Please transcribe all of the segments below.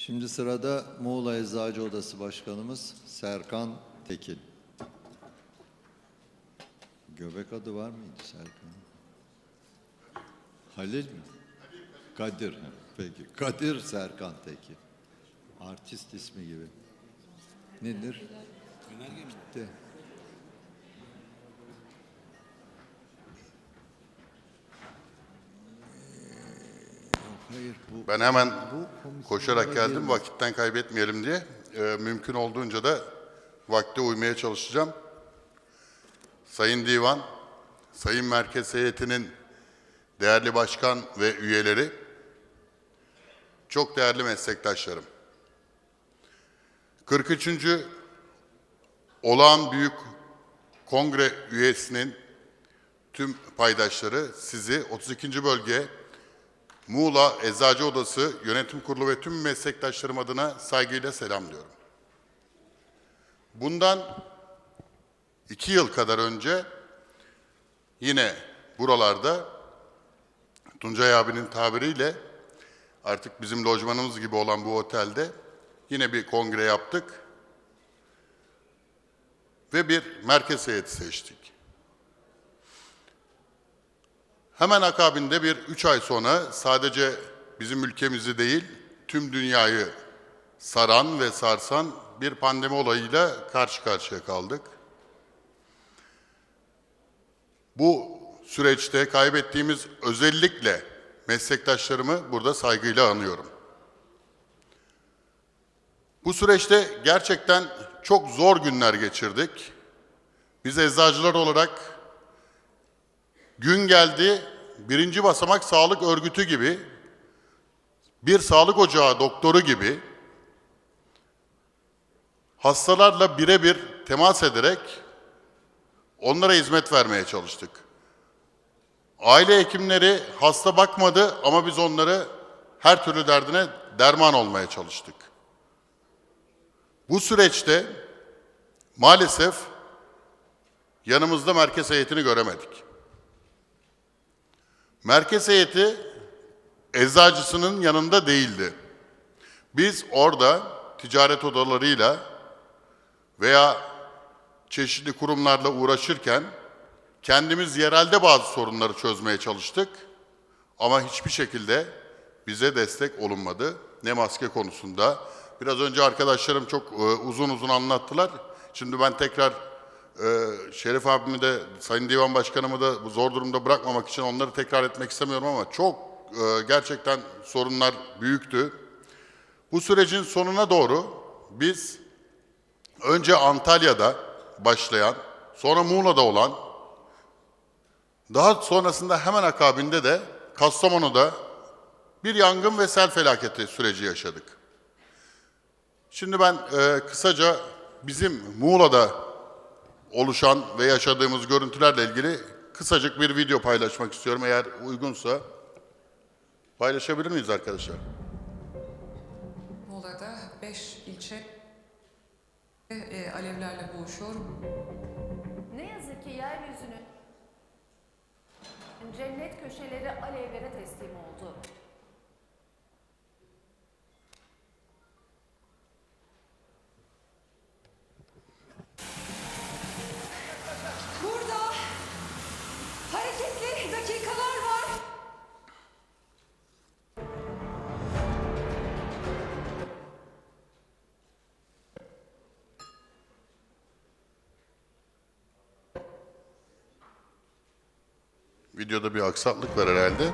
Şimdi sırada Muğla Eczacı Odası Başkanımız Serkan Tekin. Göbek adı var mıydı Serkan? Halil mi? Kadir. Peki. Kadir Serkan Tekin. Artist ismi gibi. Nedir? Gitti. Ee, Hayır bu Ben hemen Bu koşarak geldim girmez. vakitten kaybetmeyelim diye. Ee, mümkün olduğunca da vakte uymaya çalışacağım. Sayın Divan, Sayın Merkez Heyeti'nin değerli başkan ve üyeleri, çok değerli meslektaşlarım. 43. Olağan Büyük Kongre üyesinin tüm paydaşları sizi 32. bölge Muğla Eczacı Odası Yönetim Kurulu ve tüm meslektaşlarım adına saygıyla selamlıyorum. Bundan iki yıl kadar önce yine buralarda Tuncay abinin tabiriyle artık bizim lojmanımız gibi olan bu otelde yine bir kongre yaptık ve bir merkez heyeti seçtik. Hemen akabinde bir üç ay sonra sadece bizim ülkemizi değil, tüm dünyayı saran ve sarsan bir pandemi olayıyla karşı karşıya kaldık. Bu süreçte kaybettiğimiz özellikle meslektaşlarımı burada saygıyla anıyorum. Bu süreçte gerçekten çok zor günler geçirdik. Biz eczacılar olarak Gün geldi, birinci basamak sağlık örgütü gibi, bir sağlık ocağı doktoru gibi, hastalarla birebir temas ederek onlara hizmet vermeye çalıştık. Aile hekimleri hasta bakmadı ama biz onları her türlü derdine derman olmaya çalıştık. Bu süreçte maalesef yanımızda merkez heyetini göremedik. Merkez heyeti eczacısının yanında değildi. Biz orada ticaret odalarıyla veya çeşitli kurumlarla uğraşırken kendimiz yerelde bazı sorunları çözmeye çalıştık. Ama hiçbir şekilde bize destek olunmadı. Ne maske konusunda. Biraz önce arkadaşlarım çok e, uzun uzun anlattılar. Şimdi ben tekrar ee, Şerif abimi de Sayın Divan Başkanımı da bu zor durumda bırakmamak için onları tekrar etmek istemiyorum ama çok e, gerçekten sorunlar büyüktü. Bu sürecin sonuna doğru biz önce Antalya'da başlayan, sonra Muğla'da olan, daha sonrasında hemen akabinde de Kastamonu'da bir yangın ve sel felaketi süreci yaşadık. Şimdi ben e, kısaca bizim Muğla'da oluşan ve yaşadığımız görüntülerle ilgili kısacık bir video paylaşmak istiyorum eğer uygunsa. Paylaşabilir miyiz arkadaşlar? Muğla'da 5 ilçe e, alevlerle boğuşuyor. Ne yazık ki yeryüzünün cennet köşeleri alevlere teslim oldu. Videoda bir aksaklık var herhalde.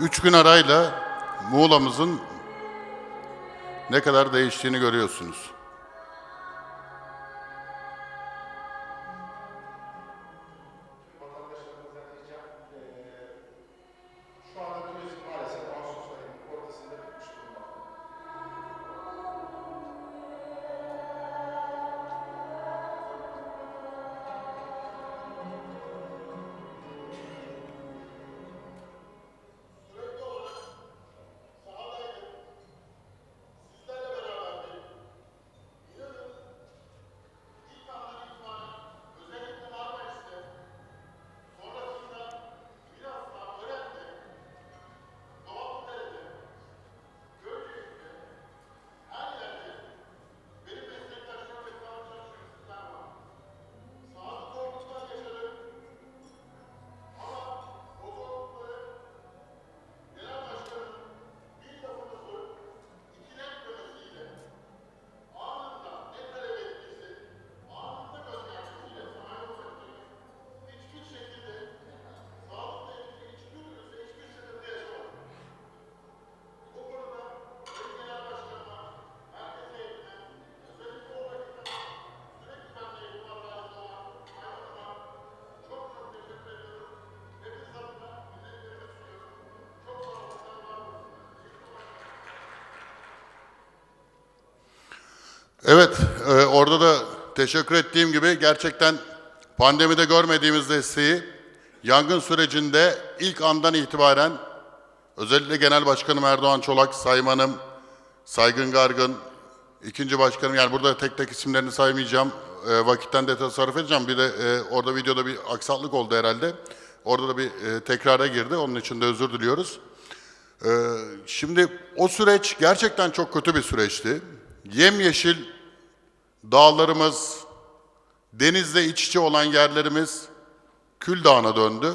Üç gün arayla Muğla'mızın ne kadar değiştiğini görüyorsunuz. Evet, e, orada da teşekkür ettiğim gibi gerçekten pandemide görmediğimiz desteği yangın sürecinde ilk andan itibaren özellikle Genel Başkanım Erdoğan Çolak, Saymanım, Saygın Gargın, ikinci başkanım yani burada tek tek isimlerini saymayacağım. E, vakitten de tasarruf edeceğim. Bir de e, orada videoda bir aksaklık oldu herhalde. Orada da bir e, tekrara girdi. Onun için de özür diliyoruz. Ee, şimdi o süreç gerçekten çok kötü bir süreçti. Yemyeşil dağlarımız, denizle iç içe olan yerlerimiz kül dağına döndü.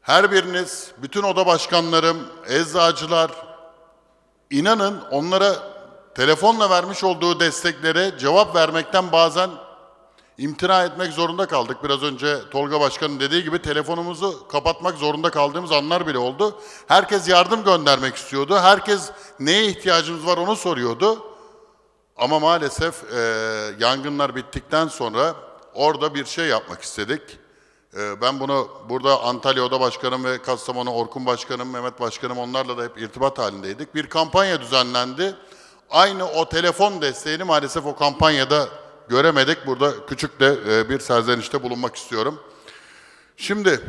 Her biriniz, bütün oda başkanlarım, eczacılar, inanın onlara telefonla vermiş olduğu desteklere cevap vermekten bazen imtina etmek zorunda kaldık. Biraz önce Tolga Başkan'ın dediği gibi telefonumuzu kapatmak zorunda kaldığımız anlar bile oldu. Herkes yardım göndermek istiyordu. Herkes neye ihtiyacımız var onu soruyordu. Ama maalesef e, yangınlar bittikten sonra orada bir şey yapmak istedik. E, ben bunu burada Antalya Oda Başkanım ve Kastamonu Orkun Başkanım, Mehmet Başkanım onlarla da hep irtibat halindeydik. Bir kampanya düzenlendi. Aynı o telefon desteğini maalesef o kampanyada göremedik. Burada küçük de e, bir serzenişte bulunmak istiyorum. Şimdi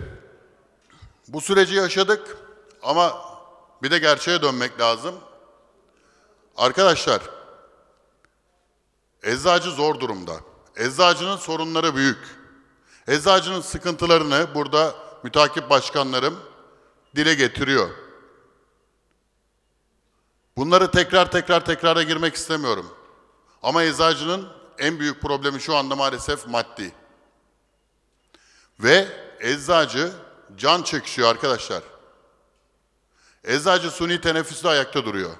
bu süreci yaşadık ama bir de gerçeğe dönmek lazım. Arkadaşlar, eczacı zor durumda. Eczacının sorunları büyük. Eczacının sıkıntılarını burada mütakip başkanlarım dile getiriyor. Bunları tekrar tekrar tekrara girmek istemiyorum. Ama eczacının en büyük problemi şu anda maalesef maddi. Ve eczacı can çekişiyor arkadaşlar. Eczacı suni teneffüste ayakta duruyor.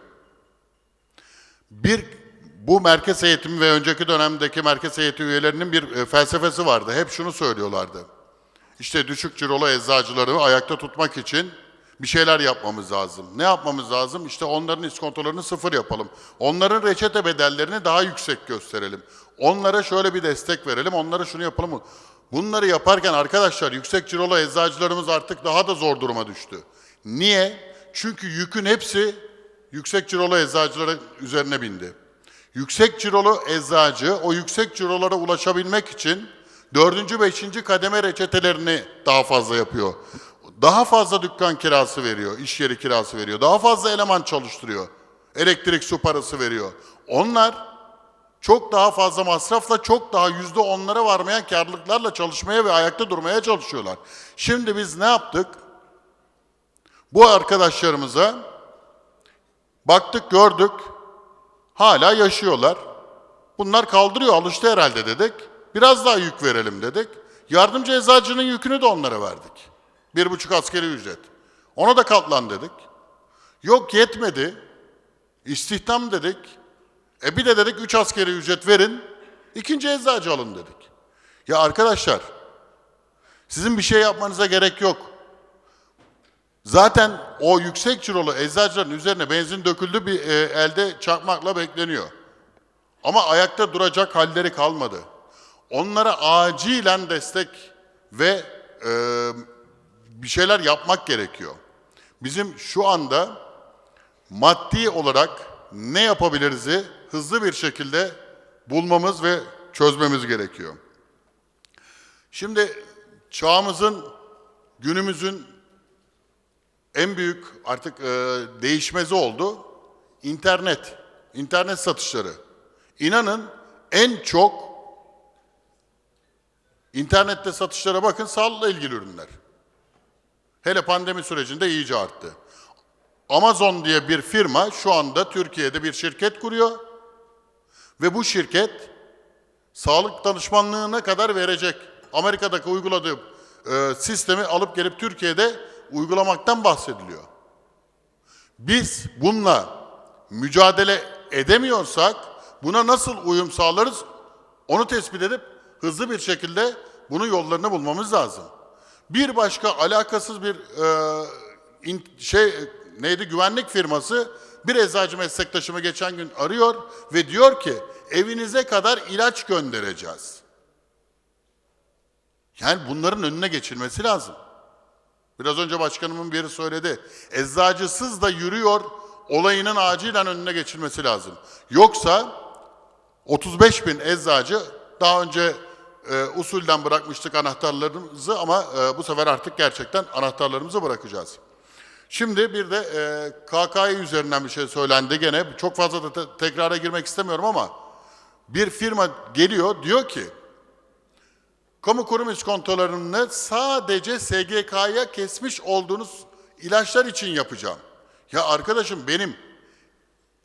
Bir bu merkez heyetimi ve önceki dönemdeki merkez heyeti üyelerinin bir e, felsefesi vardı. Hep şunu söylüyorlardı. İşte düşük cirolu eczacıları ayakta tutmak için bir şeyler yapmamız lazım. Ne yapmamız lazım? İşte onların iskontolarını sıfır yapalım. Onların reçete bedellerini daha yüksek gösterelim. Onlara şöyle bir destek verelim, onlara şunu yapalım. Bunları yaparken arkadaşlar yüksek cirolu eczacılarımız artık daha da zor duruma düştü. Niye? Çünkü yükün hepsi yüksek cirolu eczacıların üzerine bindi. Yüksek cirolu eczacı o yüksek cirolara ulaşabilmek için dördüncü, beşinci kademe reçetelerini daha fazla yapıyor. Daha fazla dükkan kirası veriyor, iş yeri kirası veriyor. Daha fazla eleman çalıştırıyor. Elektrik su parası veriyor. Onlar çok daha fazla masrafla çok daha yüzde onlara varmayan karlılıklarla çalışmaya ve ayakta durmaya çalışıyorlar. Şimdi biz ne yaptık? Bu arkadaşlarımıza baktık gördük hala yaşıyorlar. Bunlar kaldırıyor alıştı herhalde dedik. Biraz daha yük verelim dedik. Yardımcı eczacının yükünü de onlara verdik. Bir buçuk askeri ücret. Ona da katlan dedik. Yok yetmedi. İstihdam dedik. E bir de dedik üç askeri ücret verin. ikinci eczacı alın dedik. Ya arkadaşlar sizin bir şey yapmanıza gerek yok. Zaten o yüksek cirolu eczacıların üzerine benzin döküldü bir e, elde çakmakla bekleniyor. Ama ayakta duracak halleri kalmadı. Onlara acilen destek ve e, bir şeyler yapmak gerekiyor. Bizim şu anda maddi olarak ne yapabiliriz'i hızlı bir şekilde bulmamız ve çözmemiz gerekiyor. Şimdi çağımızın, günümüzün en büyük artık e, değişmezi oldu. İnternet, internet satışları. İnanın en çok internette satışlara bakın sağlıkla ilgili ürünler. Hele pandemi sürecinde iyice arttı. Amazon diye bir firma şu anda Türkiye'de bir şirket kuruyor ve bu şirket sağlık danışmanlığına kadar verecek. Amerika'daki uyguladığı e, sistemi alıp gelip Türkiye'de uygulamaktan bahsediliyor. Biz bununla mücadele edemiyorsak buna nasıl uyum sağlarız onu tespit edip hızlı bir şekilde bunun yollarını bulmamız lazım. Bir başka alakasız bir e, in- şey neydi güvenlik firması bir eczacı meslektaşımı geçen gün arıyor ve diyor ki evinize kadar ilaç göndereceğiz. Yani bunların önüne geçilmesi lazım. Biraz önce başkanımın biri söyledi. Eczacısız da yürüyor olayının acilen önüne geçilmesi lazım. Yoksa 35 bin eczacı daha önce e, usulden bırakmıştık anahtarlarımızı ama e, bu sefer artık gerçekten anahtarlarımızı bırakacağız. Şimdi bir de e, KKİ üzerinden bir şey söylendi gene. Çok fazla da te- tekrara girmek istemiyorum ama bir firma geliyor diyor ki kamu kurum iskontolarını sadece SGK'ya kesmiş olduğunuz ilaçlar için yapacağım. Ya arkadaşım benim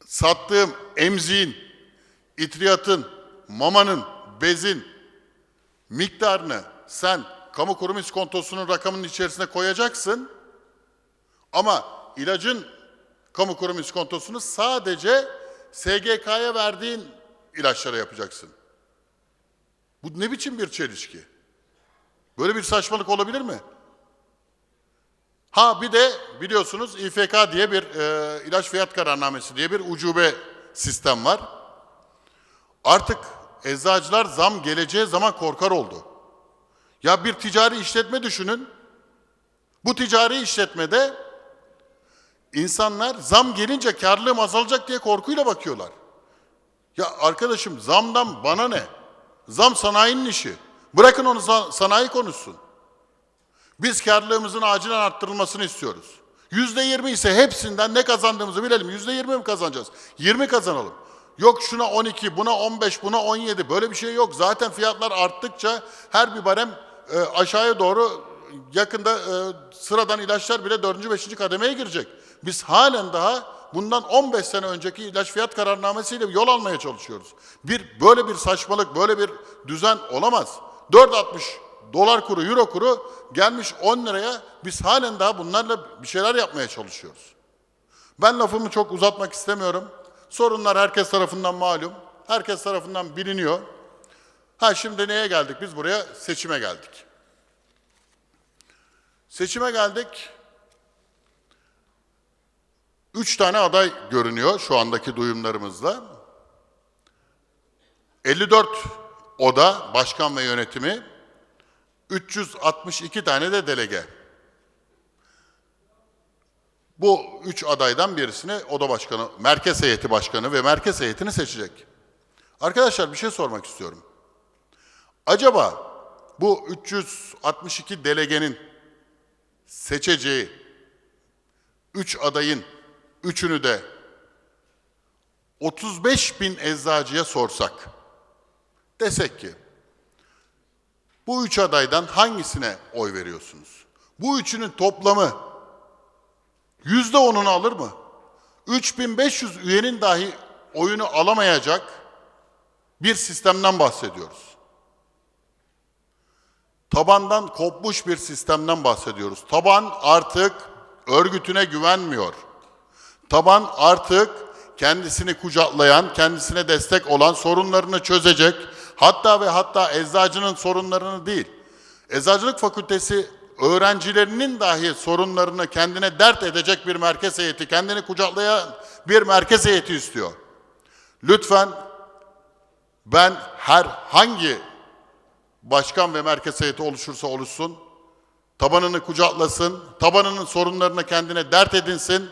sattığım emziğin, itriyatın, mamanın, bezin miktarını sen kamu kurum iskontosunun rakamının içerisine koyacaksın. Ama ilacın kamu kurum iskontosunu sadece SGK'ya verdiğin ilaçlara yapacaksın. Bu ne biçim bir çelişki? Böyle bir saçmalık olabilir mi? Ha bir de biliyorsunuz İFK diye bir e, ilaç fiyat kararnamesi diye bir ucube sistem var. Artık eczacılar zam geleceği zaman korkar oldu. Ya bir ticari işletme düşünün. Bu ticari işletmede insanlar zam gelince karlılığım azalacak diye korkuyla bakıyorlar. Ya arkadaşım zamdan bana ne? Zam sanayinin işi. Bırakın onu sa- sanayi konuşsun. Biz karlılığımızın acilen arttırılmasını istiyoruz. Yüzde yirmi ise hepsinden ne kazandığımızı bilelim. Yüzde yirmi mi kazanacağız? Yirmi kazanalım. Yok şuna 12, buna 15, buna 17 böyle bir şey yok. Zaten fiyatlar arttıkça her bir barem e, aşağıya doğru yakında e, sıradan ilaçlar bile 4. 5. kademeye girecek. Biz halen daha bundan 15 sene önceki ilaç fiyat kararnamesiyle yol almaya çalışıyoruz. Bir böyle bir saçmalık, böyle bir düzen olamaz. 4.60 dolar kuru, euro kuru gelmiş 10 liraya biz halen daha bunlarla bir şeyler yapmaya çalışıyoruz. Ben lafımı çok uzatmak istemiyorum. Sorunlar herkes tarafından malum. Herkes tarafından biliniyor. Ha şimdi neye geldik? Biz buraya seçime geldik. Seçime geldik. Üç tane aday görünüyor şu andaki duyumlarımızla. 54 oda başkan ve yönetimi, 362 tane de delege. Bu üç adaydan birisini oda başkanı, merkez heyeti başkanı ve merkez heyetini seçecek. Arkadaşlar bir şey sormak istiyorum. Acaba bu 362 delegenin seçeceği üç adayın üçünü de 35 bin eczacıya sorsak, desek ki bu üç adaydan hangisine oy veriyorsunuz? Bu üçünün toplamı yüzde onunu alır mı? 3500 üyenin dahi oyunu alamayacak bir sistemden bahsediyoruz. Tabandan kopmuş bir sistemden bahsediyoruz. Taban artık örgütüne güvenmiyor. Taban artık kendisini kucaklayan, kendisine destek olan, sorunlarını çözecek, hatta ve hatta eczacının sorunlarını değil, Eczacılık Fakültesi öğrencilerinin dahi sorunlarını kendine dert edecek bir merkez heyeti, kendini kucaklayan bir merkez heyeti istiyor. Lütfen ben herhangi başkan ve merkez heyeti oluşursa oluşsun, tabanını kucaklasın, tabanının sorunlarını kendine dert edinsin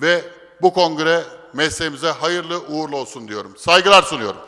ve bu kongre mesleğimize hayırlı uğurlu olsun diyorum. Saygılar sunuyorum.